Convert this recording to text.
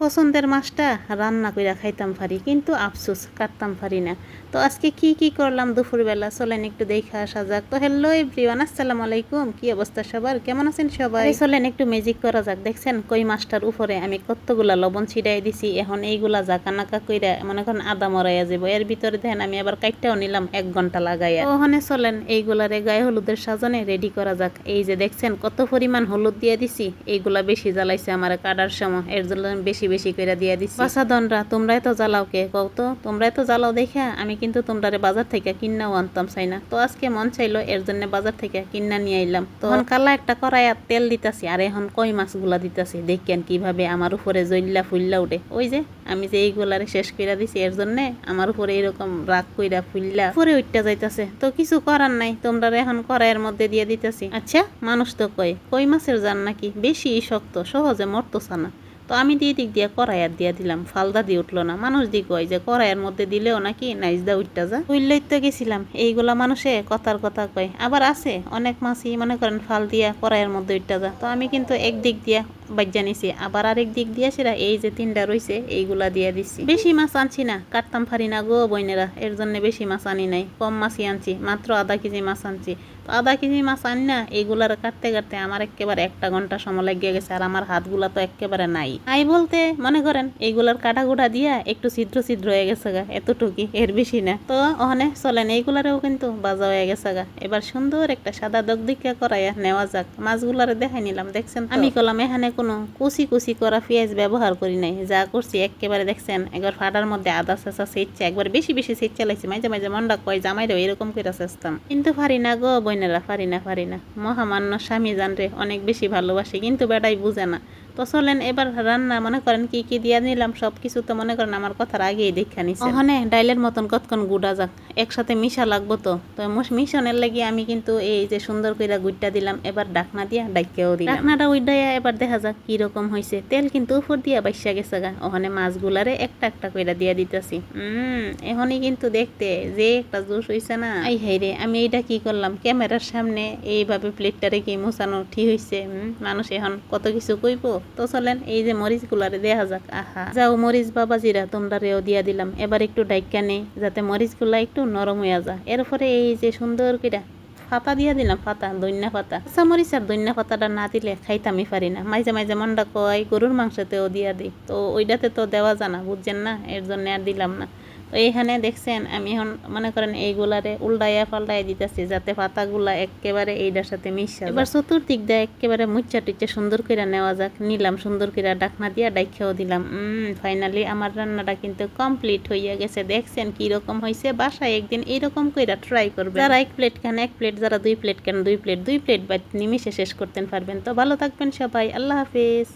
পছন্দের মাছটা রান্না কইরা খাইতাম পারি কিন্তু আফসোস কাটতাম পারি না। তো আজকে কি কি করলাম দুপুরবেলা? চলেন একটু দেখে আসা যাক। তো হ্যালো এভরিওয়ান আসসালামু আলাইকুম। কি অবস্থা সবার? কেমন আছেন সবাই? চলেন একটু ম্যাজিক করা যাক। দেখছেন কই মাছটার উপরে আমি কতগুলা লবণ ছিটাই দিছি এখন এইগুলা জাকা নাকা কইরা মনে করেন আদা মরাইয়া যাব এর ভিতরে দেখেন আমি আবার কাইটটাও নিলাম এক ঘণ্টা লাগাইয়া। ওখানে চলেন এইগুলারে গায়ে হলুদের সাজনে রেডি করা যাক। এই যে দেখছেন কত পরিমাণ হলুদ দিয়ে দিছি এইগুলা বেশি জ্বালাইছে আমার কাটার সময় এর জন্য বেশি বেশি করে দিয়ে দিছি। বাসাদনরা তোমরাই তো জ্বালাও কে? কও তো, তোমরাই তো জ্বালাও দেখা আমি কিন্তু তোমরারে বাজার থেকে কিন্নাও আনতাম চাই না তো আজকে মন চাইলো এর জন্য বাজার থেকে কিন্না নিয়ে আইলাম। তো কালা একটা কড়াই আর তেল দিতাছি, আর এখন কই মাছগুলা দিতাছি? দেখেন কীভাবে আমার উপরে জইল্লা ফুল্লা উঠে। ওই যে, আমি যে এইগুলারে শেষ কইরা দিছি এর জন্য, আমার উপরে এরকম রাগ কইরা ফুল্লা উপরে উঠতে যাইতাছে। তো কিছু করার নাই তোমরা এখন কড়াইয়ের মধ্যে দিয়ে দিতেছি। আচ্ছা মানুষ তো কয়, কই মাছের জান নাকি? বেশি শক্ত, সহজে মরতোসা না। তো আমি দিয়ে দিক দিয়ে কড়াইয়ার দিয়া দিলাম। ফালদা দিয়ে উঠল না। মানুষ দি কয় যে, কড়াইয়ের মধ্যে দিলেও নাকি নাইজ দা উঠটা যা। উইল্লই তো গেছিলাম। এইগুলা মানুষে কথার কথা কয়। আবার আছে, অনেক মাছই মনে করেন ফাল দিয়া কড়াইয়ের মধ্যে উঠটা যা। তো আমি কিন্তু একদিক দিয়া বাজ্যা নিছি। আবার আরেক দিক দিয়ে সেরা এই যে তিনটা রইছে, এইগুলা দিয়ে দিছি। বেশি মাছ আনছি না। কাটতাম পারি না গো বইনেরা। এর জন্য বেশি মাছ আনি নাই। কম মাছই আনছি। মাত্র আধা কেজি মাছ আনছি। তো আধা কেজি মাছ আনি না এইগুলার কাটতে কাটতে আমার একেবারে একটা ঘণ্টা সময় লাগিয়ে গেছে আর আমার হাতগুলা তো একেবারে নাই। আই বলতে, মনে করেন এইগুলার কাটা গুটা দিয়া একটু ছিদ্র ছিদ্র হয়ে গেছে গা, এতটুকি, এর বেশি না। তো ওখানে চলেন, এইগুলারেও কিন্তু বাজা হয়ে গেছে গা। এবার সুন্দর একটা সাদা দগদিকা করাইয়া নেওয়া যাক। মাছগুলারে দেখাই নিলাম, দেখছেন আমি কলাম, এখানে কোনো কুচি কুচি করা পেঁয়াজ ব্যবহার করি নাই। যা করছি একেবারে দেখছেন, একবার ফাটার মধ্যে আদা চেঁচা সেচ্ছে একবার বেশি বেশি সেচ্ছে লাগছে মাঝে মাঝে মনটা কয় জামাই রে এরকম করে চেষ্টাম কিন্তু পারি না গো বইনেরা পারি না পারি না মহামান্য স্বামী জানরে অনেক বেশি ভালোবাসে, কিন্তু বেটাই বুঝে না। তো চলেন এবার রান্না মনে করেন কি কি দিয়া নিলাম সব কিছু তো মনে করেন আমার কথার আগেই দেখা নিছে। ওখানে ডাইলের মতন কতক্ষণ গুড়া যাক একসাথে মিশা লাগবো তো। তো মিশনের লাগি আমি কিন্তু এই যে সুন্দর কইরা গুড়টা দিলাম এবার ডাকনা দিয়া ডাইকেও দিলাম। ডাকনাটা উইডাইয়া এবার দেখা যাক কি রকম হয়েছে তেল কিন্তু উপর দিয়া বাইসা গেছে গা। ওখানে মাছগুলারে একটা একটা কইরা দিয়া দিতেছি। হম এখনই কিন্তু দেখতে যে একটা জুস হইছে না। আই হাই রে আমি এইটা কি করলাম? ক্যামেরার সামনে এইভাবে প্লেটটারে কি মোছানো ঠিক হইছে? হুম, মানুষ এখন কত কিছু কইবো? তো চলেন, এই যে মরিচ গুলারে দেখা যাক। আহা, যাও মরিচ বাবাজিরা, তোমরা রেও দিয়া দিলাম। এবার একটু ডাইকা নেই যাতে মরিচগুলা একটু নরম হইয়া যা এরপরে এই যে সুন্দর কিরা পাতা দিয়া দিলাম পাতা দৈন্যা পাতা কাঁচামরিচ আর দৈন্যা পাতাটা না দিলে খাইতামই পারি না। মাঝে মাঝে মনটা কয়, গরুর মাংসতেও দিয়া দিই তো ওইটাতে তো দেওয়া জানা বুঝছেন না? এর জন্য আর দিলাম না। তো এইখানে দেখছেন আমি এখন মনে করেন এইগুলারে উল্টাইয়া পাল্টাই দিতেছি যাতে পাতাগুলা একেবারে এইটার সাথে মিশা এবার চতুর্দিক দিয়ে একেবারে মুচ্চা টুচ্চা সুন্দর করে নেওয়া যাক। নিলাম সুন্দর করে ডাকনা দিয়া ডাইখাও দিলাম। ফাইনালি আমার রান্নাটা কিন্তু কমপ্লিট হইয়া গেছে। দেখছেন কি রকম হয়েছে বাসায় একদিন এইরকম কইরা ট্রাই করবে যারা এক প্লেট কেন এক প্লেট যারা দুই প্লেট কেন দুই প্লেট দুই প্লেট বা নিমিশে শেষ করতে পারবেন। তো ভালো থাকবেন সবাই। আল্লাহ হাফিজ।